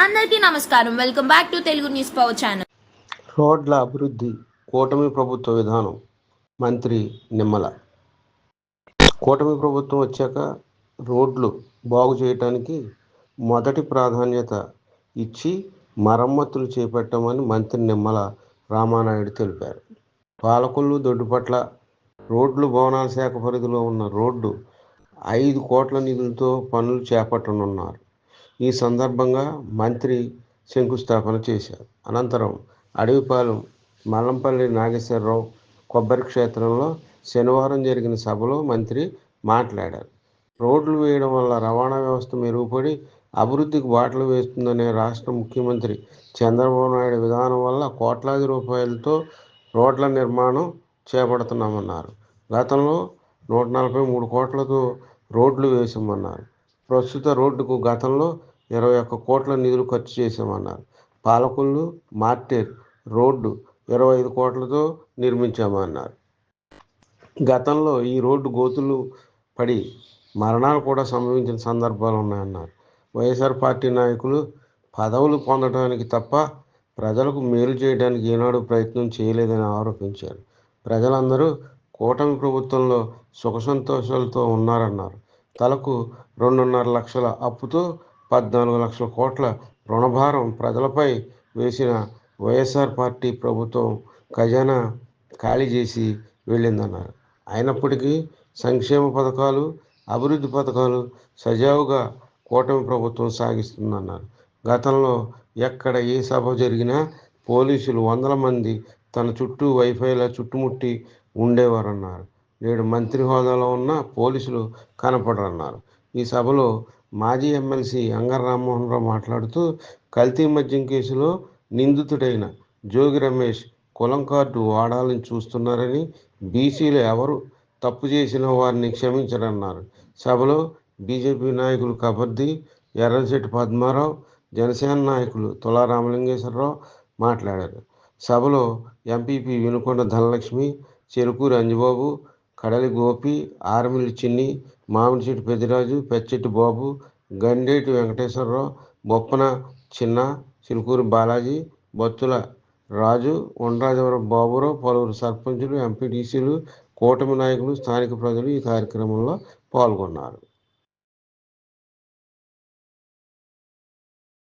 అందరికీ నమస్కారం. Welcome back to Telugu news power channel రోడ్ల అభివృద్ధి కూటమి ప్రభుత్వ విధానం మంత్రి నిమ్మల. కూటమి ప్రభుత్వం వచ్చాక రోడ్లు బాగు చేయటానికి మొదటి ప్రాధాన్యత ఇచ్చి మరమ్మతులు చేపట్టామని మంత్రి నిమ్మల రామానాయుడు తెలిపారు. పాలకొల్లు దొడ్డుపట్ల రోడ్లు భవనాల శాఖ పరిధిలో ఉన్న రోడ్డు ఐదు కోట్ల నిధులతో పనులు చేపట్టనున్నారు. ఈ సందర్భంగా మంత్రి శంకుస్థాపన చేశారు. అనంతరం అడవిపాలెం మల్లంపల్లి నాగేశ్వరరావు కొబ్బరి క్షేత్రంలో శనివారం జరిగిన సభలో మంత్రి మాట్లాడారు. రోడ్లు వేయడం వల్ల రవాణా వ్యవస్థ మెరుగుపడి అభివృద్ధికి బాటలు వేస్తుందనే రాష్ట్ర ముఖ్యమంత్రి చంద్రబాబు నాయుడు విధానం వల్ల కోట్లాది రూపాయలతో రోడ్ల నిర్మాణం చేపడుతున్నామన్నారు. గతంలో నూట నలభై మూడు కోట్లతో రోడ్లు వేసామన్నారు ప్రస్తుత రోడ్డుకు గతంలో ఇరవై ఒక్క కోట్ల నిధులు ఖర్చు చేశామన్నారు. పాలకొల్లు మార్టేర్ రోడ్డు ఇరవై ఐదు కోట్లతో నిర్మించామన్నారు. గతంలో ఈ రోడ్డు గోతులు పడి మరణాలు కూడా సంభవించిన సందర్భాలు ఉన్నాయన్నారు. వైఎస్ఆర్ పార్టీ నాయకులు పదవులు పొందడానికి తప్ప ప్రజలకు మేలు చేయడానికి ఏనాడు ప్రయత్నం చేయలేదని ఆరోపించారు. ప్రజలందరూ కూటమి ప్రభుత్వంలో సుఖ సంతోషాలతో ఉన్నారన్నారు. తలకు రెండున్నర లక్షల అప్పుతో పద్నాలుగు లక్షల కోట్ల రుణభారం ప్రజలపై వేసిన వైఎస్ఆర్ పార్టీ ప్రభుత్వం ఖజానా ఖాళీ చేసి వెళ్ళిందన్నారు. అయినప్పటికీ సంక్షేమ పథకాలు అభివృద్ధి పథకాలు సజావుగా కూటమి ప్రభుత్వం సాగిస్తుందన్నారు. గతంలో ఎక్కడ ఏ సభ జరిగినా పోలీసులు వందల మంది తన చుట్టూ వైఫైలా చుట్టుముట్టి ఉండేవారన్నారు. నేడు మంత్రి హోదాలో ఉన్న పోలీసులు కనపడరన్నారు. ఈ సభలో మాజీ ఎమ్మెల్సీ అంగర్ రామ్మోహన్ రావు మాట్లాడుతూ కల్తీ మద్యం కేసులో నిందితుడైన జోగి రమేష్ కులం కార్డు వాడాలని చూస్తున్నారని బీసీలు ఎవరు తప్పు చేసిన వారిని క్షమించరన్నారు. సభలో బీజేపీ నాయకులు కబర్ది ఎర్రశెట్టి పద్మారావు జనసేన నాయకులు తులా రామలింగేశ్వరరావు మాట్లాడారు. సభలో ఎంపీపీ వినుకొండ ధనలక్ష్మి చెరుకూరు అంజబాబు కడలి గోపి ఆర్మిలి చిన్ని మామిడిచెట్టు పెద్దిరాజు పెచ్చెట్టి బాబు గండేటి వెంకటేశ్వరరావు బొప్పన చిన్న చిలుకూరి బాలాజీ బొత్తుల రాజు ఉండ్రాజవరం బాబురావు పలువురు సర్పంచులు ఎంపీటీసీలు కూటమి నాయకులు స్థానిక ప్రజలు ఈ కార్యక్రమంలో పాల్గొన్నారు.